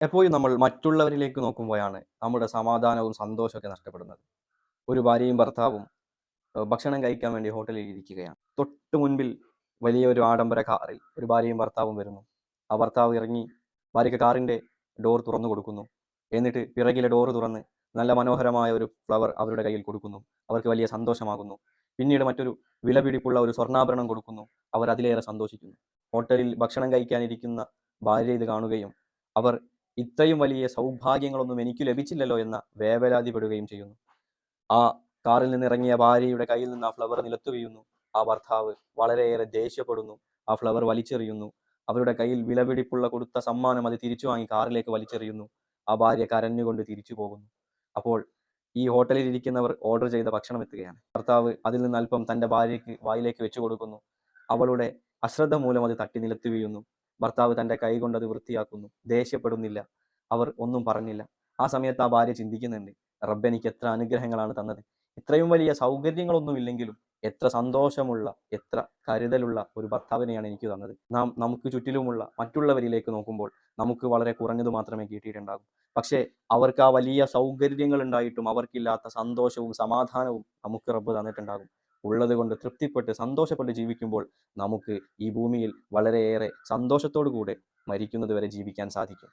എപ്പോഴും നമ്മൾ മറ്റുള്ളവരിലേക്ക് നോക്കുമ്പോഴാണ് നമ്മുടെ സമാധാനവും സന്തോഷമൊക്കെ നഷ്ടപ്പെടുന്നത്. ഒരു ഭാര്യയും ഭർത്താവും ഭക്ഷണം കഴിക്കാൻ വേണ്ടി ഹോട്ടലിൽ ഇരിക്കുകയാണ്. തൊട്ട് മുൻപിൽ വലിയ ഒരു ആഡംബര കാറിൽ ഒരു ഭാര്യയും ഭർത്താവും വരുന്നു. ആ ഭർത്താവ് ഇറങ്ങി ഭാര്യയ്ക്ക് കാറിന്റെ ഡോർ തുറന്നു കൊടുക്കുന്നു. എന്നിട്ട് പിറകിലെ ഡോർ തുറന്ന് നല്ല മനോഹരമായ ഒരു ഫ്ലവർ അവരുടെ കയ്യിൽ കൊടുക്കുന്നു. അവർക്ക് വലിയ സന്തോഷമാകുന്നു. പിന്നീട് മറ്റൊരു വിലപിടിപ്പുള്ള ഒരു സ്വർണാഭരണം കൊടുക്കുന്നു. അവർ അതിലേറെ സന്തോഷിക്കുന്നു. ഹോട്ടലിൽ ഭക്ഷണം കഴിക്കാനിരിക്കുന്ന ഭാര്യ ഇത് കാണുകയും അവർ ഇത്രയും വലിയ സൗഭാഗ്യങ്ങളൊന്നും എനിക്ക് ലഭിച്ചില്ലല്ലോ എന്ന വേവലാതിപ്പെടുകയും ചെയ്യുന്നു. ആ കാറിൽ നിന്ന് ഇറങ്ങിയ ഭാര്യയുടെ കയ്യിൽ നിന്ന് ആ ഫ്ലവർ നിലത്തു വീഴുന്നു. ആ ഭർത്താവ് വളരെയേറെ ദേഷ്യപ്പെടുന്നു. ആ ഫ്ലവർ വലിച്ചെറിയുന്നു. അവരുടെ കയ്യിൽ വിലപിടിപ്പുള്ള കൊടുത്ത സമ്മാനം അത് തിരിച്ചു വാങ്ങി കാറിലേക്ക് വലിച്ചെറിയുന്നു. ആ ഭാര്യ കരഞ്ഞുകൊണ്ട് തിരിച്ചു പോകുന്നു. അപ്പോൾ ഈ ഹോട്ടലിൽ ഇരിക്കുന്നവർ ഓർഡർ ചെയ്ത ഭക്ഷണം എത്തുകയാണ്. ഭർത്താവ് അതിൽ നിന്ന് അല്പം തന്റെ ഭാര്യയ്ക്ക് വായിലേക്ക് വെച്ചു കൊടുക്കുന്നു. അവളുടെ അശ്രദ്ധ മൂലം അത് തട്ടി നിലത്തു വീഴുന്നു. ഭർത്താവ് തന്റെ കൈ കൊണ്ടത് വൃത്തിയാക്കുന്നു. ദേഷ്യപ്പെടുന്നില്ല. അവർ ഒന്നും പറഞ്ഞില്ല. ആ സമയത്ത് ആ ഭാര്യ ചിന്തിക്കുന്നുണ്ട്. റബ്ബ് എനിക്ക് എത്ര അനുഗ്രഹങ്ങളാണ് തന്നത്. ഇത്രയും വലിയ സൗകര്യങ്ങളൊന്നും ഇല്ലെങ്കിലും എത്ര സന്തോഷമുള്ള എത്ര കരുതലുള്ള ഒരു ഭർത്താവിനെയാണ് എനിക്ക് തന്നത്. നാം നമുക്ക് ചുറ്റിലുമുള്ള മറ്റുള്ളവരിലേക്ക് നോക്കുമ്പോൾ നമുക്ക് വളരെ കുറഞ്ഞത് മാത്രമേ കിട്ടിയിട്ടുണ്ടാകൂ. പക്ഷേ അവർക്ക് ആ വലിയ സൗകര്യങ്ങൾ ഉണ്ടായിട്ടും അവർക്കില്ലാത്ത സന്തോഷവും സമാധാനവും നമുക്ക് റബ്ബ് തന്നിട്ടുണ്ടാകും. ഉള്ളത് കൊണ്ട് തൃപ്തിപ്പെട്ട് സന്തോഷപ്പെട്ട് ജീവിക്കുമ്പോൾ നമുക്ക് ഈ ഭൂമിയിൽ വളരെയേറെ സന്തോഷത്തോടു കൂടെ മരിക്കുന്നത് വരെ ജീവിക്കാൻ സാധിക്കും.